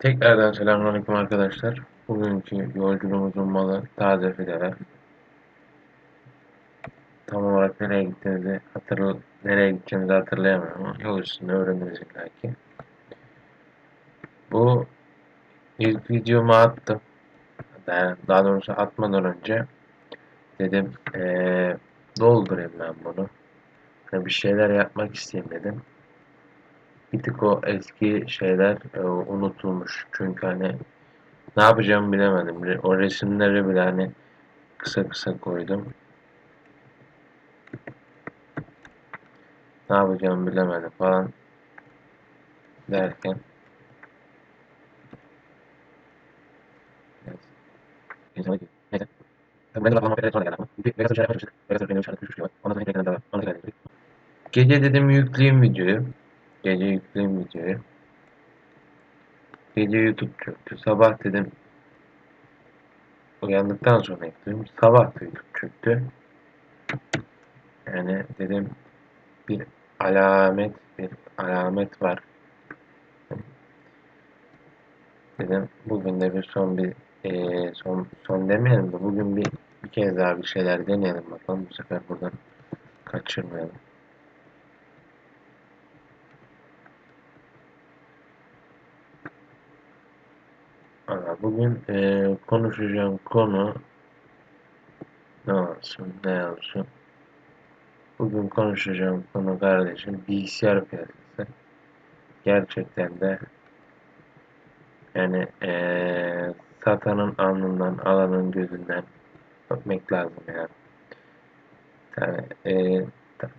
Tekrardan selamünaleyküm arkadaşlar. Bugünkü yolculuğumuzun malı taze fideler. Tam olarak nereye gittiğimizi hatırl nereye gideceğimizi hatırlayamıyorum ama yol üstünde öğreniriz belki. Bu ilk videomu attım. Daha doğrusu atmadan önce dedim ee, doldurayım ben bunu. Yani bir şeyler yapmak isteyeyim dedim bir tık o eski şeyler e, unutulmuş. Çünkü hani ne yapacağımı bilemedim. O resimleri bile hani kısa kısa koydum. Ne yapacağımı bilemedim falan derken Neyse. Neyse. Gece dedim yükleyeyim videoyu. Gece yükleyeyim videoyu. Gece YouTube çöktü. Sabah dedim uyandıktan sonra ekledim. Sabah da YouTube çöktü. Yani dedim bir alamet bir alamet var. Dedim bugün de bir son bir e, son son demeyelim de bugün bir bir kez daha bir şeyler deneyelim bakalım bu sefer buradan kaçırmayalım. Bugün e, konuşacağım konu ne olsun ne olsun. Bugün konuşacağım konu kardeşim bilgisayar piyasası. Gerçekten de yani e, satanın alnından alanın gözünden öpmek lazım yani. yani e,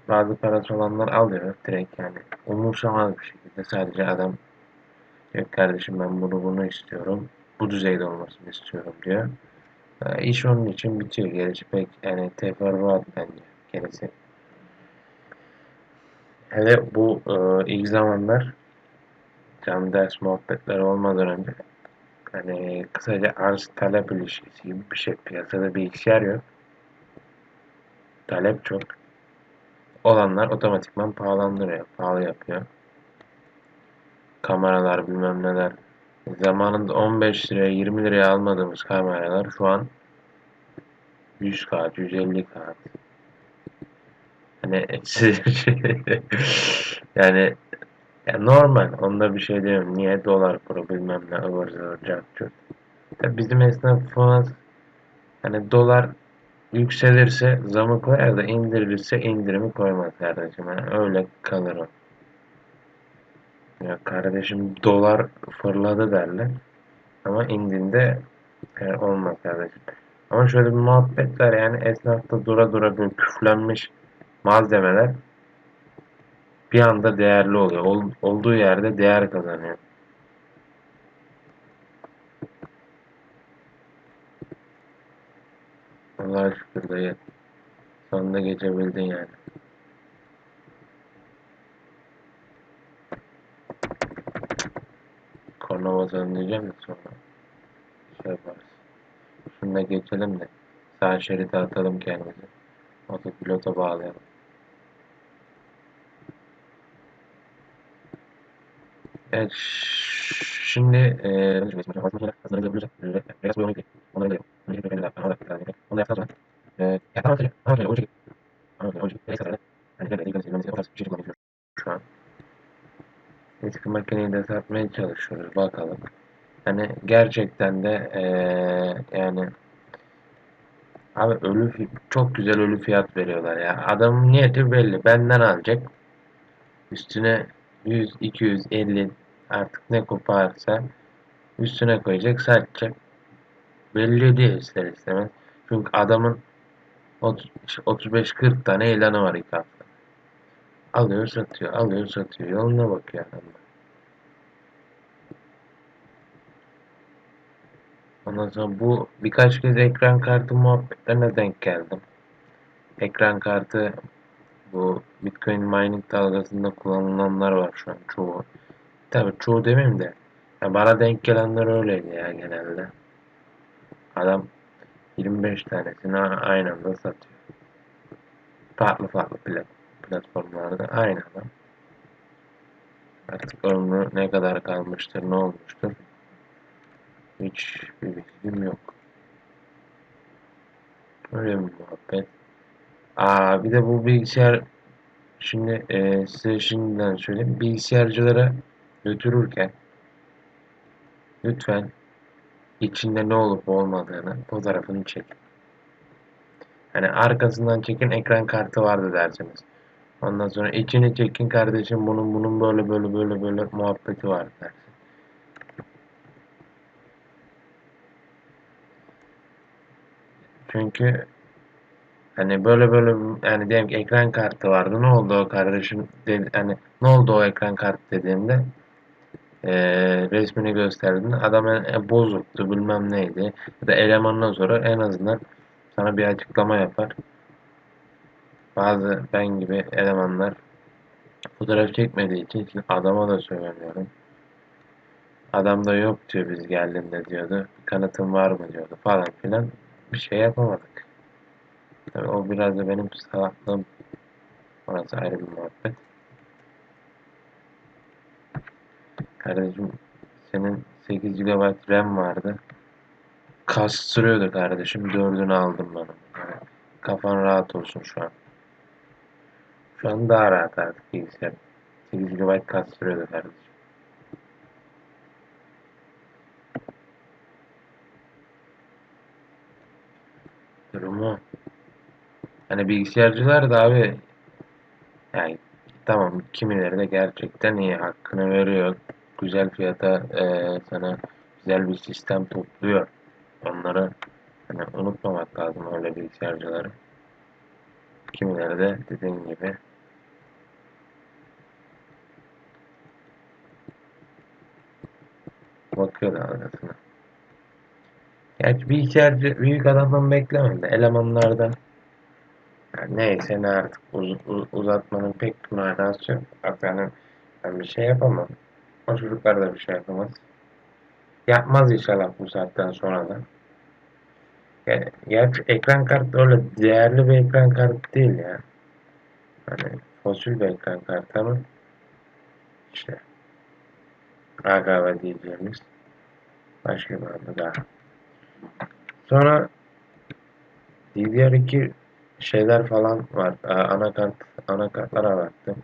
bazı parası olanlar alıyor direkt yani umursamaz bir şekilde sadece adam yok kardeşim ben bunu bunu istiyorum bu düzeyde olmasını istiyorum diyor. E, iş onun için bitiyor. Gerisi pek yani teferruat bence gerisi. Hele bu e, ilk zamanlar canlı ders muhabbetleri olmadan önce hani kısaca arz talep ilişkisi gibi bir şey. Piyasada bilgisayar yok. Talep çok. Olanlar otomatikman pahalandırıyor. Pahalı yapıyor. Kameralar bilmem neler Zamanında 15 liraya 20 liraya almadığımız kameralar şu an 100 kağıt, 150 kağıt. Hani yani ya normal. Onda bir şey demiyorum. Niye dolar kuru bilmem ne ıvır zıvır cart bizim esnafımız hani dolar yükselirse zamı koyar da indirilirse indirimi koymaz kardeşim. Yani öyle kalır o. Ya kardeşim dolar fırladı derler. Ama indinde e, olmaz kardeşim. Ama şöyle bir muhabbetler yani esnafta dura dura böyle küflenmiş malzemeler bir anda değerli oluyor. Ol, olduğu yerde değer kazanıyor. Allah'a şükür dayı. Sonunda geçebildin yani. Korna basalım diyeceğim de sonra şey yaparız. Şunu da geçelim de sağ şeride atalım kendimizi. Otopilota bağlayalım. Evet şimdi eee eski makineyi de satmaya çalışıyoruz bakalım. Hani gerçekten de ee, yani abi ölü çok güzel ölü fiyat veriyorlar ya. Adamın niyeti belli. Benden alacak. Üstüne 100, 200, 50 artık ne koparsa üstüne koyacak, satacak. Belli değil ister istemez. Çünkü adamın 35-40 tane ilanı var ilk hafta. Alıyor satıyor, alıyor satıyor. Yoluna bakıyor adamlar. Ondan sonra bu birkaç kez ekran kartı muhabbetlerine denk geldim. Ekran kartı bu Bitcoin mining dalgasında kullanılanlar var şu an çoğu. Tabii çoğu demeyeyim de ya bana denk gelenler öyleydi ya genelde. Adam 25 tanesini aynı anda satıyor. Farklı farklı plat platformlarda aynı adam. Artık ömrü ne kadar kalmıştır, ne olmuştur Hiç bir bilgim yok. Öyle bir muhabbet. Aa bir de bu bilgisayar şimdi e, size şimdiden söyleyeyim. Bilgisayarcılara götürürken lütfen içinde ne olup olmadığını fotoğrafını çekin. Hani arkasından çekin ekran kartı vardı dersiniz. Ondan sonra içini çekin kardeşim bunun bunun böyle böyle böyle böyle muhabbeti var dersin. Çünkü hani böyle böyle yani diyelim ki ekran kartı vardı ne oldu o kardeşim dedi, hani ne oldu o ekran kartı dediğimde e, resmini gösterdiğinde adam e, bozuktu bilmem neydi ya da elemanına sonra en azından sana bir açıklama yapar. Bazı ben gibi elemanlar fotoğraf çekmediği için adama da söylemiyorum. Adam da yok diyor biz geldiğinde diyordu. Bir kanıtın var mı diyordu falan filan. Bir şey yapamadık. Tabii o biraz da benim salaklığım. Orası ayrı bir muhabbet. Kardeşim senin 8 GB RAM vardı. Kastırıyordu kardeşim. 4'ünü aldım ben. kafan rahat olsun şu an. Şu an daha rahat artık bilgisayar. 8 GB kastırıyordu kardeşim. Hani bilgisayarcılar da abi yani tamam kimileri de gerçekten iyi hakkını veriyor. Güzel fiyata e, sana güzel bir sistem topluyor. Onları hani unutmamak lazım öyle bilgisayarcıları. Kimileri de dediğim gibi bakıyor dalgasına. Gerçi bilgisayarcı büyük adamdan beklemem de elemanlardan yani neyse ne artık uz, uz, uzatmanın pek bir manası yok. Yani ben bir şey yapamam. O çocuklar da bir şey yapamaz. Yapmaz inşallah bu saatten sonra da. Yani, gerçi ekran kartı öyle değerli bir ekran kartı değil ya. Hani fosil bir ekran kartı ama işte AGV diyeceğimiz başka bir adı daha. Sonra DDR2 şeyler falan var. Ee, anakart anakartlara baktım.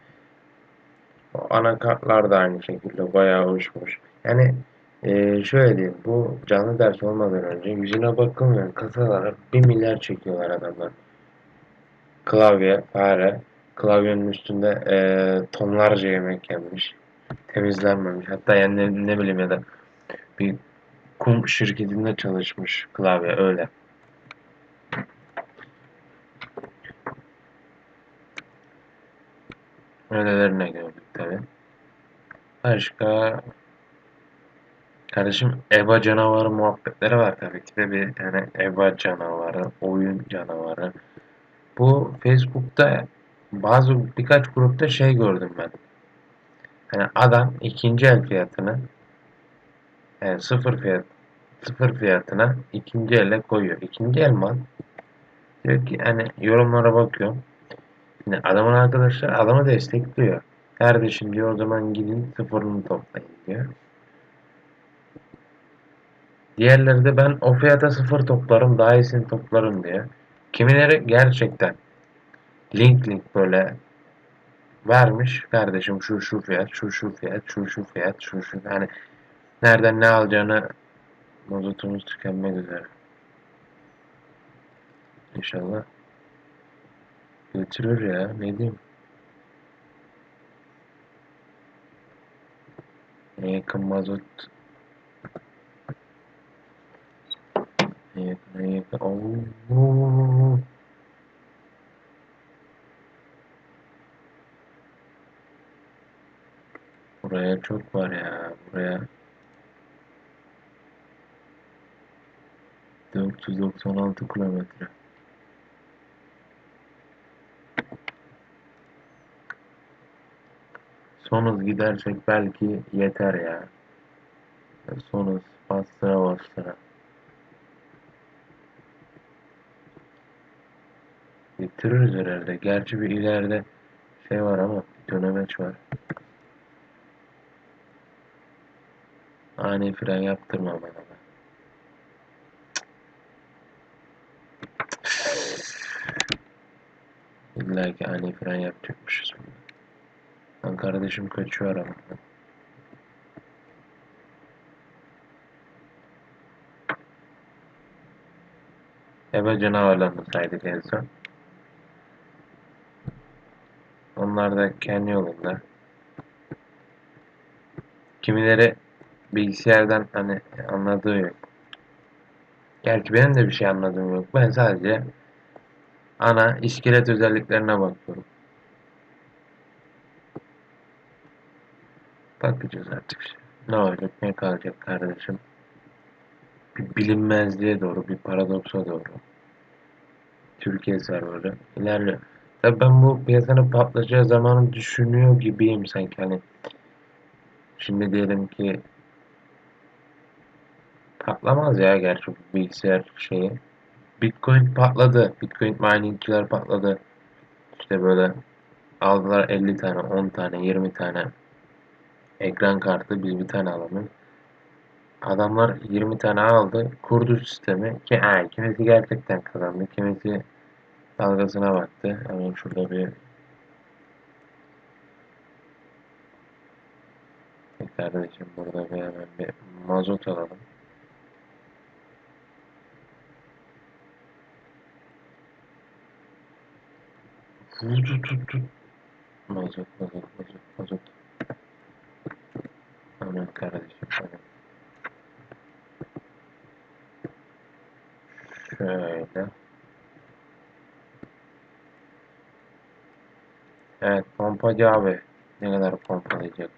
O anakartlar da aynı şekilde bayağı hoşmuş. Yani e, şöyle diyeyim bu canlı ders olmadan önce yüzüne bakılmayan kasalara 1 milyar çekiyorlar adamlar. Klavye, fare, klavyenin üstünde e, tonlarca yemek yenmiş. Temizlenmemiş. Hatta yani ne, ne bileyim ya da bir kum şirketinde çalışmış klavye öyle. Öylelerine gördük tabi. Başka kardeşim EBA canavarı muhabbetleri var tabii ki de bir yani EBA canavarı, oyun canavarı. Bu Facebook'ta bazı birkaç grupta şey gördüm ben. Hani adam ikinci el fiyatını yani sıfır fiyat sıfır fiyatına ikinci elle koyuyor. İkinci el mal diyor ki hani yorumlara bakıyorum. Şimdi adamın arkadaşlar adamı destekliyor. Kardeşim diyor o zaman gidin sıfırını toplayın diyor. Diğerleri de ben o fiyata sıfır toplarım daha iyisini toplarım diyor. Kimileri gerçekten link link böyle vermiş kardeşim şu şu fiyat şu şu fiyat şu şu fiyat şu şu yani nereden ne alacağını mazotumuz tükenmek üzere. İnşallah götürür ya ne diyeyim. En yakın mazot en yakın en yakın Oo. Buraya çok var ya buraya 496 kilometre Sonuz gidersek belki yeter ya. Sonuz bastıra bastıra. Bitiririz herhalde. Gerçi bir ileride şey var ama dönemeç var. Ani fren yaptırma bana. İlla ki ani fren yapacakmışız. Lan kardeşim kaçıyor arabadan. Eve canavarlarını saydık en son. Onlar da kendi yolunda. Kimileri bilgisayardan hani anladığı yok. Gerçi benim de bir şey anladığım yok. Ben sadece ana iskelet özelliklerine bakıyorum. Bakacağız artık. Ne olacak, ne kalacak kardeşim. Bir bilinmezliğe doğru, bir paradoksa doğru. Türkiye serverı ilerliyor. Tabii ben bu piyasanın patlayacağı zamanı düşünüyor gibiyim sanki hani. Şimdi diyelim ki patlamaz ya gerçi bilgisayar şeyi. Bitcoin patladı. Bitcoin miningçiler patladı. İşte böyle aldılar 50 tane, 10 tane, 20 tane ekran kartı biz bir tane alalım. Adamlar 20 tane aldı, kurdu sistemi ki ha, kimisi gerçekten kazandı, kimisi dalgasına baktı. Hemen şurada bir kardeşim burada bir hemen bir mazot alalım. Mazot mazot mazot mazot. Hemen kardeşim. Şöyle. Evet pompacı abi. Ne kadar pompalayacak?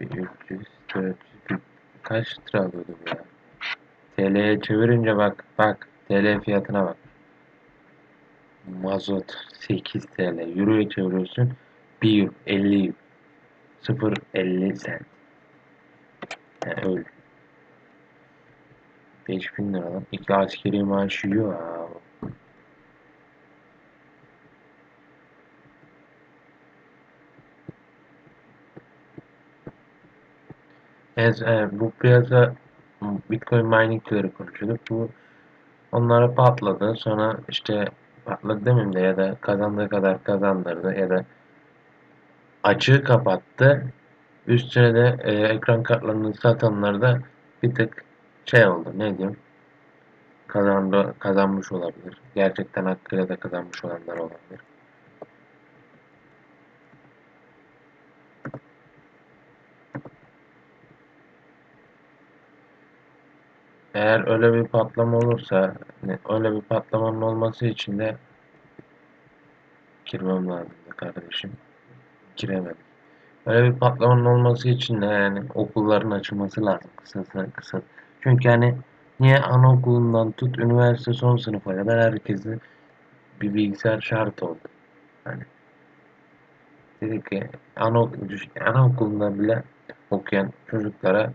Bir 300, 400, bir- kaç lira alıyordu bu ya? TL'ye çevirince bak, bak. TL fiyatına bak. Mazot 8 TL. Euro'ya çeviriyorsun. 1 euro, 50 euro. 0.50 sent. Yani öyle. 5000 lira lan. Askeri maaşı yiyor ha. Ez, e, bu piyasa Bitcoin miningçileri konuşuyorduk. Bu onlara patladı. Sonra işte patladı demeyeyim de ya da kazandığı kadar kazandırdı ya da açığı kapattı. Üstüne de e, ekran kartlarını satanlar da bir tık şey oldu ne diyeyim kazandı, kazanmış olabilir. Gerçekten hakkıyla da kazanmış olanlar olabilir. Eğer öyle bir patlama olursa, hani öyle bir patlamanın olması için de girmem lazım kardeşim. Giremedim. Öyle bir patlamanın olması için de yani okulların açılması lazım kısa kısa. Çünkü hani niye anaokulundan tut üniversite son sınıfa kadar herkese bir bilgisayar şart oldu. Hani dedik ki ana, anaokulunda bile okuyan çocuklara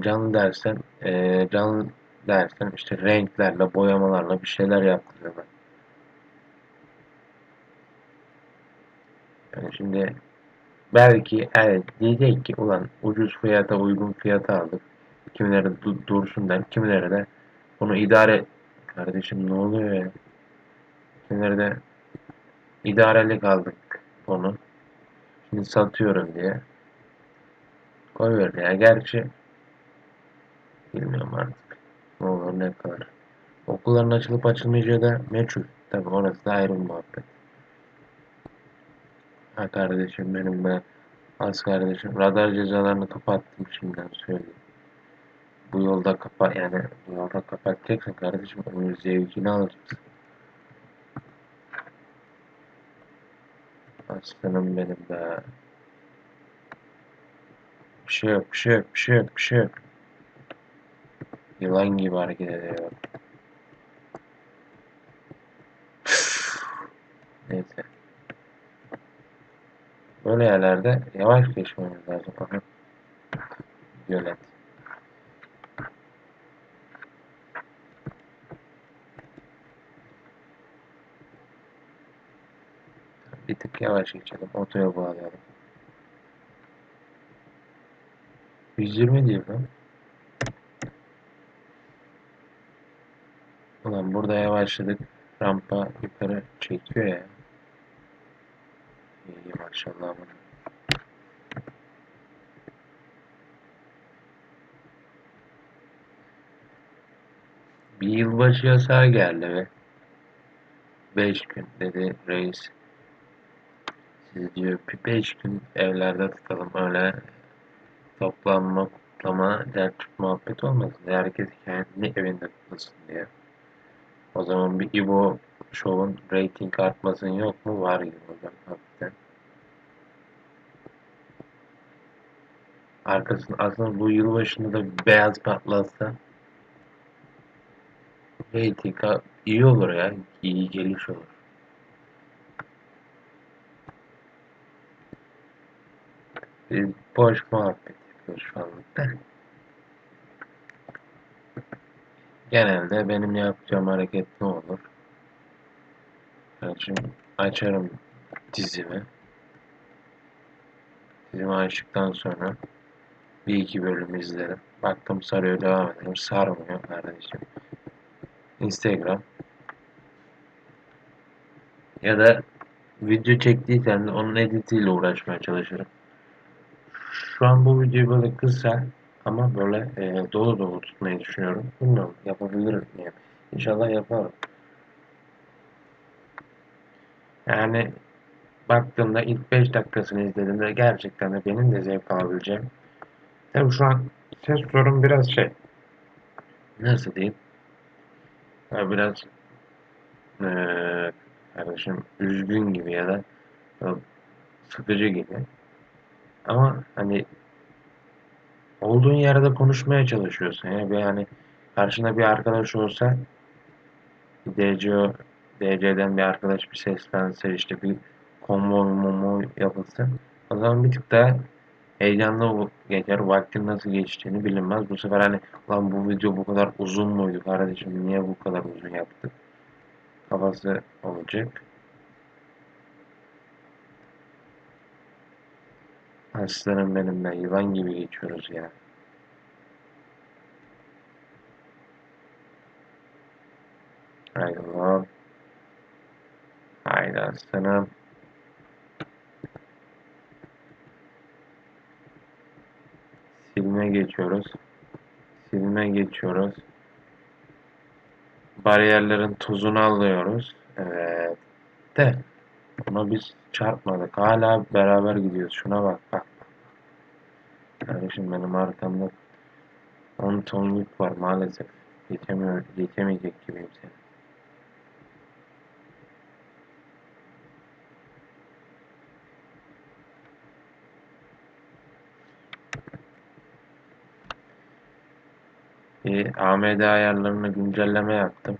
canlı dersten e, canlı dersten işte renklerle boyamalarla bir şeyler yaptırıyorlar. Yani şimdi belki evet diyecek ki ulan ucuz fiyata uygun fiyata aldık. Kimileri du- dursun der, kimileri de bunu idare kardeşim ne oluyor ya? Kimileri de idarelik aldık bunu. Şimdi satıyorum diye. Koyuyor ya. Gerçi bilmiyorum artık. Ne olur ne kadar. Okulların açılıp açılmayacağı da meçhul. Tabi orası da ayrı muhabbet. Ha kardeşim benim be. Az kardeşim. Radar cezalarını kapattım şimdiden söyleyeyim. Bu yolda kapa yani bu yolda kapatacaksın kardeşim. Onun zevkini alacaksın. Aslanım benim be. Bir şey yok, bir şey yok, bir şey yok, bir şey yok. Yılan gibi hareket ediyor. Neyse. Böyle yerlerde yavaş geçmemiz lazım. Gölet. Bir tık yavaş geçelim. Otoya bağlayalım. 120 diyor burada yavaşladık. Rampa yukarı çekiyor ya. İyi maşallah bunu. Bir yılbaşı yasağı geldi ve 5 gün dedi reis. Sizi diyor 5 gün evlerde tutalım öyle toplanma kutlama dert muhabbet olmasın. Herkes kendi evinde kutlasın diye. O zaman bir İbo şovun rating artmasın yok mu? Var gibi hocam hafiften. Arkasında aslında bu yılbaşında da beyaz patlatsa rating iyi olur ya. iyi geliş olur. Biz boş muhabbet yapıyoruz şu anlıkta. Genelde benim yapacağım hareket ne olur? Şimdi açarım dizimi. Dizimi açtıktan sonra bir iki bölüm izlerim. Baktım sarıyor devam ederim. Sarmıyor kardeşim. Instagram. Ya da video çektiysen de onun editiyle uğraşmaya çalışırım. Şu an bu videoyu böyle kısa ama böyle e, dolu dolu tutmayı düşünüyorum. Bilmiyorum yapabilir miyim? İnşallah yaparım. Yani baktığımda ilk 5 dakikasını izlediğimde gerçekten de benim de zevk alabileceğim. Tabii şu an ses sorun biraz şey. Nasıl diyeyim? Ya biraz eee kardeşim üzgün gibi ya da sıkıcı gibi. Ama hani olduğun yerde konuşmaya çalışıyorsun ya. Bir hani karşında bir arkadaş olsa DCO, DC'den bir arkadaş bir seslense işte bir konvoy momo yapılsa o zaman bir tık daha heyecanlı geçer. Vaktin nasıl geçtiğini bilinmez. Bu sefer hani lan bu video bu kadar uzun muydu kardeşim niye bu kadar uzun yaptık kafası olacak. Aslanım benim ben yılan gibi geçiyoruz ya. Haydi lan. Haydi aslanım. Silme geçiyoruz. Silme geçiyoruz. Bariyerlerin tuzunu alıyoruz. Evet. De. Buna biz çarpmadık. Hala beraber gidiyoruz. Şuna bak bak. Kardeşim benim arkamda 10 ton yük var maalesef. Geçemiyor, geçemeyecek gibiyim seni. Bir AMD ayarlarını güncelleme yaptım.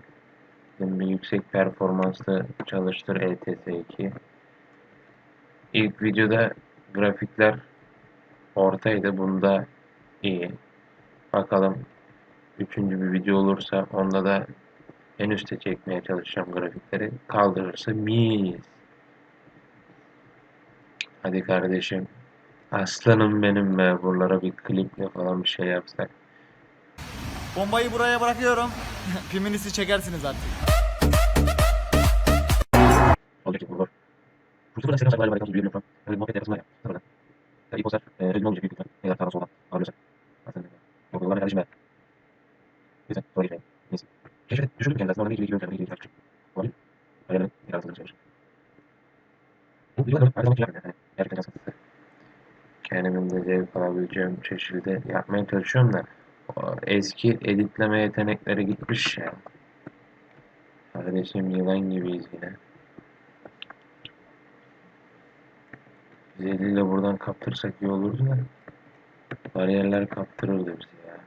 Bir yüksek performanslı çalıştır E ETS2. İlk videoda grafikler ortaydı. Bunda iyi. Bakalım üçüncü bir video olursa onda da en üste çekmeye çalışacağım grafikleri. Kaldırırsa mis. Hadi kardeşim. Aslanım benim be. Buralara bir kliple falan bir şey yapsak. Bombayı buraya bırakıyorum. Piminizi çekersiniz artık. Burada da selam saygılar var. Bir lütfen. Öyle muhabbet yapasınlar ya. Sonra. Ya ilk olsa e, rezil olmayacak büyük ihtimal. Kadar sağdan soldan. Ağırlıyorsak. Aslında. Yok yollar kardeşim be. Neyse. Sonra geçelim. Neyse. Şaşırdık. Düşürdük kendisi. Normalde ilgili ilgili ilgili ilgili ilgili Olabilir. Hayalini bir arasında çalışmış. Bu videolar her zaman yapmıyor. Yani gerçekten can sıkıntısı. Kendimin de zevk alabileceğim şekilde yapmaya çalışıyorum da eski editleme yetenekleri gitmiş ya. Kardeşim yılan gibiyiz yine. Biz eliyle buradan kaptırsak iyi olurdu da. Bariyerler kaptırırdı bizi ya.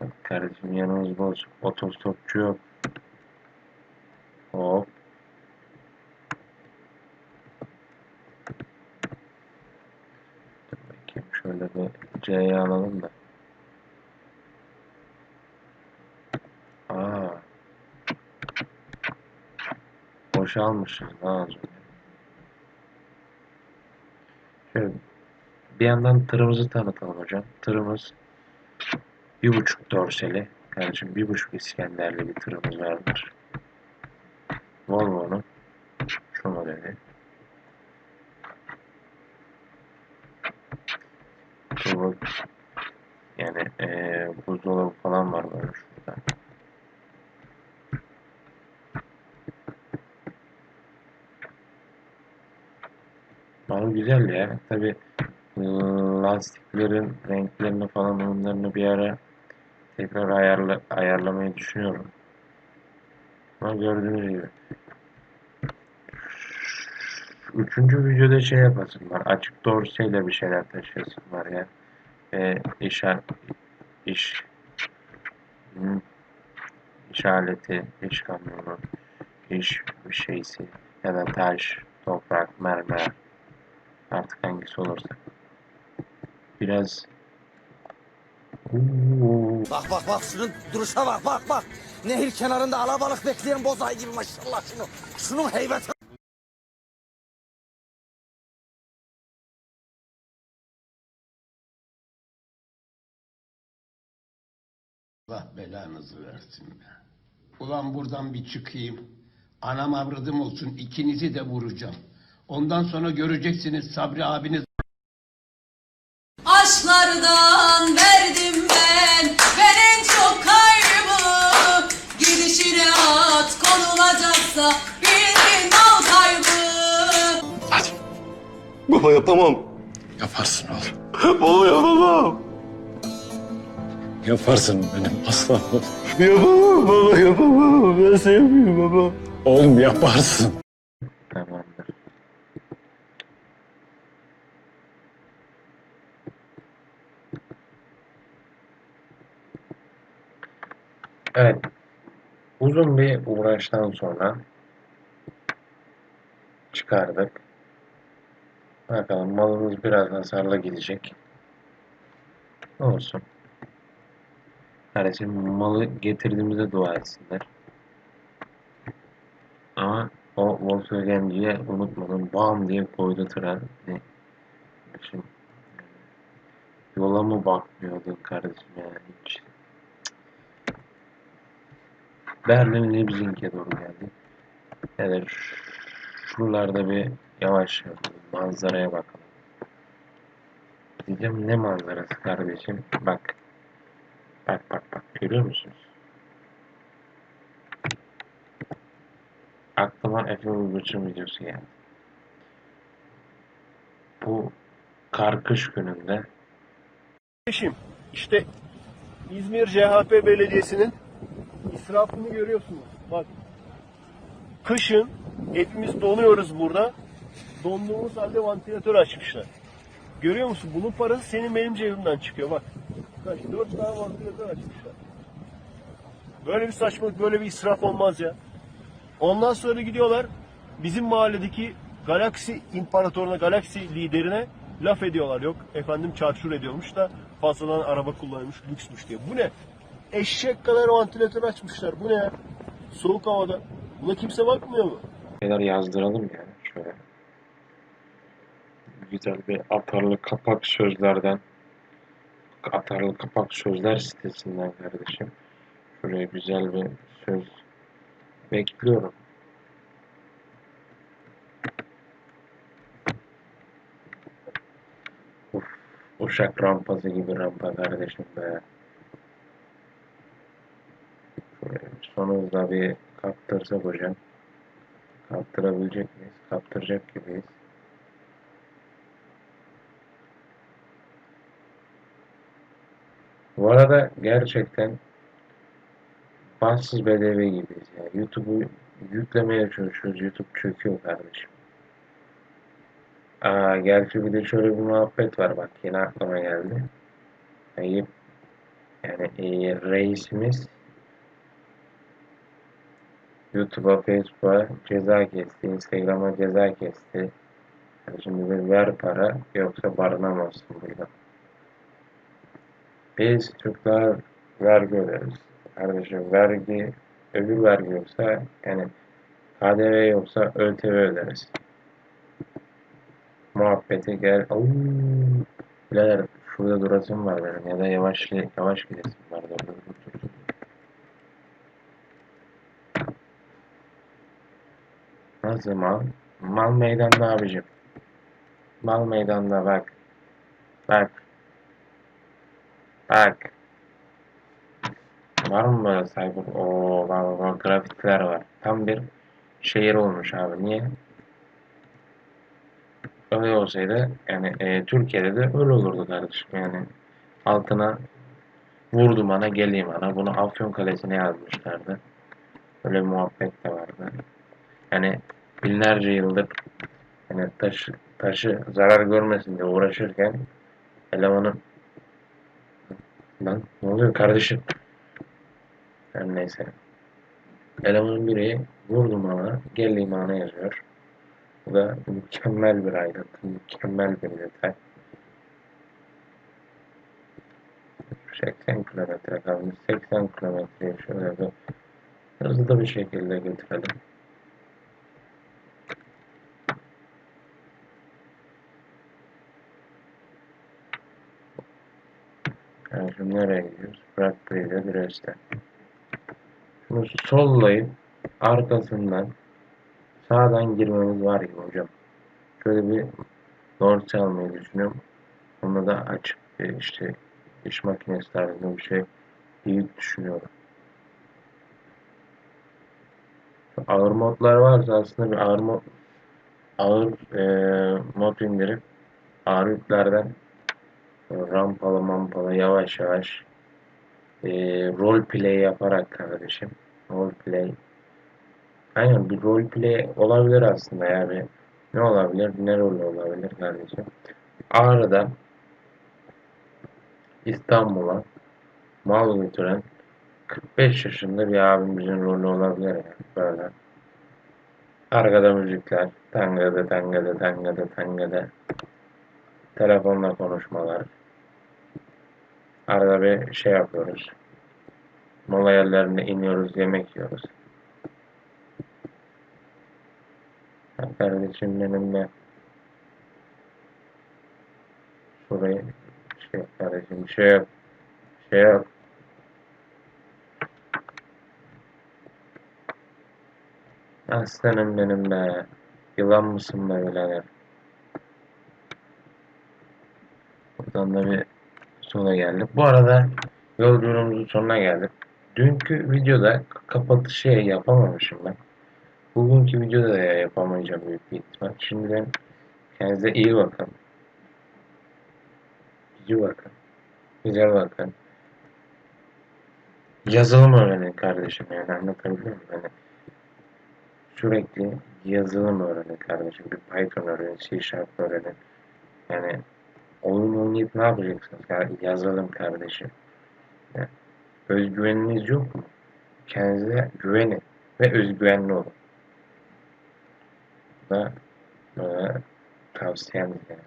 Bak kardeşim yanımız boş. Otostopçu yok. Hop. Bakayım şöyle bir C'ye alalım da. Aa. Boşalmışız daha az önce. Şöyle bir yandan tırımızı tanıtalım hocam. Tırımız bir buçuk dorseli. Kardeşim bir buçuk İskenderli bir tırımız vardır. Volvo'nun şu modeli. Yani eee buzdolabı falan var böyle şurada. Ama güzel ya. Tabi lastiklerin renklerini falan onlarını bir ara tekrar ayarla, ayarlamayı düşünüyorum. Ama gördüğünüz gibi. Üçüncü videoda şey yapasım var. Açık dorseyle bir şeyler taşıyasım var ya. Ve iş, iş, iş aleti, iş kamyonu, iş bir şeysi ya da taş, toprak, mermer artık hangisi olursa. Biraz Bak bak bak şunun duruşa bak bak bak. Nehir kenarında alabalık bekleyen bozay gibi maşallah şunu. Şunun heybeti. Allah belanızı versin be. Ulan buradan bir çıkayım. Anam avradım olsun ikinizi de vuracağım. Ondan sonra göreceksiniz Sabri abiniz Aşklardan verdim ben Ben en çok kaybı Gidişine at konulacaksa Bildin al kaybı Baba yapamam. Yaparsın oğlum. Baba yapamam. Yaparsın benim aslanım. Yapamam baba yapamam. Ben sevmiyorum baba. Oğlum yaparsın. Evet. Uzun bir uğraştan sonra çıkardık. Bakalım malımız biraz hasarla gidecek. Olsun. Kardeşim malı getirdiğimize dua etsinler. Ama o Volkswagen'ciye unutmadım. Bam diye koydu tren. Ne? Kardeşim yola mı bakmıyordun kardeşim ya hiç. Berlin Leipzig'e doğru geldik. Yani şuralarda bir yavaş. Manzaraya bakalım. Diyeceğim ne manzarası kardeşim? Bak. Bak bak bak. Görüyor musunuz? Aklıma Efe Uyguç'un videosu geldi. Bu karkış gününde işte İzmir CHP Belediyesi'nin israfını görüyorsunuz. Bak kışın hepimiz donuyoruz burada. Donduğumuz halde vantilatör açmışlar. Görüyor musun? Bunun parası senin benim cebimden çıkıyor bak. Kaç? Dört tane vantilatör açmışlar. Böyle bir saçmalık, böyle bir israf olmaz ya. Ondan sonra gidiyorlar bizim mahalledeki Galaksi imparatoruna, Galaksi liderine laf ediyorlar. Yok efendim çarçur ediyormuş da fazladan araba kullanıyormuş, lüksmüş diye. Bu ne? Eşek kadar vantilatör açmışlar. Bu ne? Soğuk havada. Buna kimse bakmıyor mu? şeyler yazdıralım yani şöyle. Güzel bir atarlı kapak sözlerden atarlı kapak sözler sitesinden kardeşim. Şuraya güzel bir söz bekliyorum. Uf, Uşak rampası gibi rampa kardeşim be. Şuraya son hızla bir kaptırsak hocam. Kaptırabilecek miyiz? Kaptıracak gibiyiz. Bu arada gerçekten bahtsız bedevi gibiyiz ya. YouTube'u yüklemeye çalışıyoruz. YouTube çöküyor kardeşim. Aa, gerçi bir de şöyle bir muhabbet var bak yine aklıma geldi. Ayıp. Yani e, reisimiz YouTube'a, Facebook'a ceza kesti, Instagram'a ceza kesti. Yani şimdi de ver para yoksa barınamazsın burada. Biz Türkler vergi öderiz. Kardeşim vergi, öbür vergi yoksa yani KDV yoksa ÖTV öderiz. Muhabbeti gel. Birader şurada durasım var benim ya da yavaş yavaş gidesim var. Dur, Nasıl mal? Mal meydanda abicim. Mal meydanda bak. Bak. Bak. Var mı böyle cyber? Oo bak bak grafikler var. Tam bir şehir olmuş abi. Niye? Öyle olsaydı yani e, Türkiye'de de öyle olurdu kardeşim yani. Altına vurdum ana geleyim ana. Bunu Afyon Kalesi'ne yazmışlardı. Öyle muhabbet de vardı. Yani binlerce yıldır yani taş, taşı zarar görmesin diye uğraşırken elemanın lan ne oluyor kardeşim? Her neyse. Elemanın biri vurdum ana geleyim ana yazıyor. Bu da mükemmel bir ayrıntı, mükemmel bir detay. 80 kilometre kalmış. 80 kilometreyi şöyle bir hızlı bir şekilde götürelim. Yani şimdi nereye gidiyoruz? Bıraktığı Dresden. Şunu sollayıp arkasından sağdan girmemiz var gibi hocam. Şöyle bir north almayı düşünüyorum. Onu da açıp bir işte iş makinesi tarzında bir şey büyük düşünüyorum. Şu Ağır modlar varsa aslında bir ağır mod ağır eee mod indirip ağır yüklerden rampalı mampalı yavaş yavaş eee role play yaparak kardeşim role play Aynen bir role play olabilir aslında yani. Ne olabilir? Ne rol olabilir kardeşim? Ağrı'da İstanbul'a mal götüren 45 yaşında bir abimizin rolü olabilir yani böyle. Arkada müzikler, tangada tangada tangada tangada. Telefonla konuşmalar. Arada bir şey yapıyoruz. Mola yerlerine iniyoruz, yemek yiyoruz. Kardeşim benim de şurayı şey yok kardeşim şey yok. Şey yok. Aslanım benim be. Yılan mısın be birader? Buradan da bir sona geldik. Bu arada yolculuğumuzun sonuna geldik. Dünkü videoda kapatış şey yapamamışım ben. Bugünkü videoda da yapamayacağım büyük bir ihtimal. Şimdiden kendinize iyi bakın. İyi bakın. Güzel bakın. Yazılım öğrenin kardeşim yani anlatabiliyor muyum? Yani sürekli yazılım öğrenin kardeşim. Bir Python öğrenin, C Sharp öğrenin. Yani oyun oynayıp ne yapacaksınız? Yani yazılım kardeşim. Yani özgüveniniz yok mu? Kendinize güvenin ve özgüvenli olun. Bu da bana tavsiyem yani.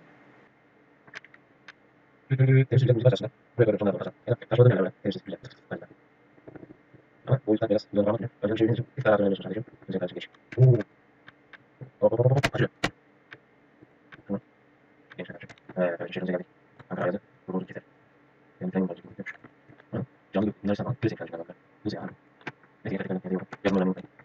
Ama o yüzden biraz yol anlatmıyor. Öyle bir şey bilmiyorum. İlk tarafını veriyorsun sadece. Bize karşı geç. Oo. Hop şeyimize geldik. Ankara yazı. Ruhunu keser. Benim senin olacak. Canlı bir. Bunları sabah. Gözle kalacak adamlar. Gözle abi. Neyse yeterli kadar. Yazmalarını unutmayın.